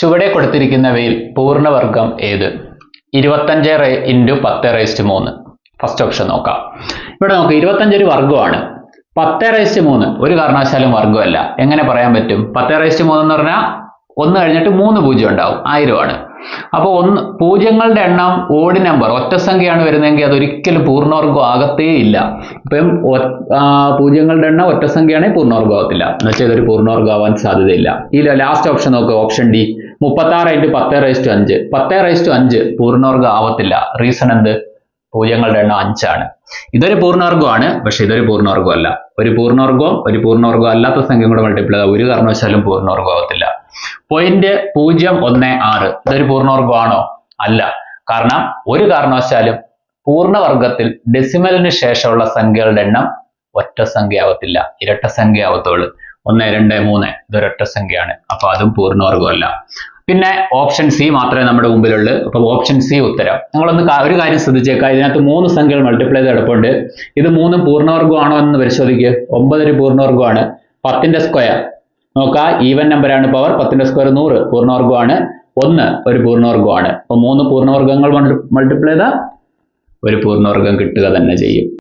ചുവടെ കൊടുത്തിരിക്കുന്നവയിൽ പൂർണവർഗം ഏത്? ഇരുപത്തഞ്ച് റേ ഇന്റു പത്ത് റേസ്റ്റ് മൂന്ന്. ഫസ്റ്റ് ഓപ്ഷൻ നോക്കാം. ഇവിടെ നോക്ക് ഇരുപത്തഞ്ച് ഒരു വർഗമാണ് പത്ത് റേസ്റ്റ് മൂന്ന്. ഒരു കാരണവശാലും വർഗമല്ല എങ്ങനെ പറയാൻ പറ്റും? പത്ത് റേസ്റ്റ് മൂന്ന് എന്ന് പറഞ്ഞാൽ ഒന്ന് കഴിഞ്ഞിട്ട് മൂന്ന് പൂജ്യം ഉണ്ടാവും. ആയിരമാണ്. അപ്പോൾ ഒന്ന് പൂജ്യങ്ങളുടെ എണ്ണം ഓഡ് നമ്പർ ഒറ്റ സംഖ്യയാണ് വരുന്നതെങ്കിൽ അതൊരിക്കലും പൂർണവർഗം ആകത്തേ ഇല്ല. ഇപ്പം പൂജ്യങ്ങളുടെ എണ്ണം ഒറ്റ സംഖ്യയാണെങ്കിൽ പൂർണവർഗം ആകത്തില്ല. എന്ന് വെച്ചാൽ ഇതൊരു പൂർണവർഗം ആവാൻ സാധ്യതയില്ല. ഈ ലാസ്റ്റ് ഓപ്ഷൻ നോക്കുക ഓപ്ഷൻ ഡി മുപ്പത്താറ് ഇന്റു പത്ത് റേസ്റ്റ് അഞ്ച്. പത്ത് റേസ്റ്റ് അഞ്ച് പൂർണവർഗം ആവത്തില്ല. റീസൺ എന്ത്? പൂജ്യങ്ങളുടെ എണ്ണം അഞ്ചാണ്. ഇതൊരു പൂർണവർഗമാണ് പക്ഷെ ഇതൊരു പൂർണവർഗം അല്ല. ഒരു പൂർണവർഗവും ഒരു പൂർണവർഗം അല്ലാത്ത സംഖ്യയും കൂടെ മൾട്ടിപ്ലൈ ഒരു കാരണവശാലും പൂർണവർഗം ആവത്തില്ല. പോയിന്റ് പൂജ്യം ഒന്ന് ആറ്. ഇതൊരു പൂർണവർഗമാണോ അല്ല. കാരണം ഒരു കാരണവശാലും പൂർണവർഗത്തിൽ ഡെസിമലിന് ശേഷമുള്ള സംഖ്യകളുടെ എണ്ണം ഒറ്റ സംഖ്യ ആവത്തില്ല ഇരട്ട സംഖ്യ ആവത്തുള്ളൂ ഒന്ന് രണ്ട് മൂന്ന് ഇതൊരൊറ്റ സംഖ്യയാണ്. അപ്പൊ അതും പൂർണവർഗമല്ല പിന്നെ ഓപ്ഷൻ സി മാത്രമേ നമ്മുടെ മുമ്പിലുള്ളൂ. അപ്പൊ ഓപ്ഷൻ സി ഉത്തരം. നിങ്ങളൊന്ന് ഒരു കാര്യം ശ്രദ്ധിച്ചേക്കാം. ഇതിനകത്ത് മൂന്ന് സംഖ്യകൾ മൾട്ടിപ്ലൈ ചെയ്ത് കിടപ്പുണ്ട്. ഇത് മൂന്നും പൂർണവർഗമാണോ എന്ന് പരിശോധിക്കുക ഒമ്പത് ഒരു പൂർണവർഗമാണ് പത്തിന്റെ സ്ക്വയർ നോക്കാം ഈവൻ നമ്പറാണ് പവർ പത്തിന്റെ സ്ക്വയർ നൂറ് പൂർണവർഗമാണ് ഒന്ന് ഒരു പൂർണവർഗമാണ് അപ്പൊ മൂന്ന് പൂർണവർഗങ്ങൾ മൾട്ടിപ്ലൈ ചെയ്താൽ ഒരു പൂർണവർഗം കിട്ടുക തന്നെ ചെയ്യും.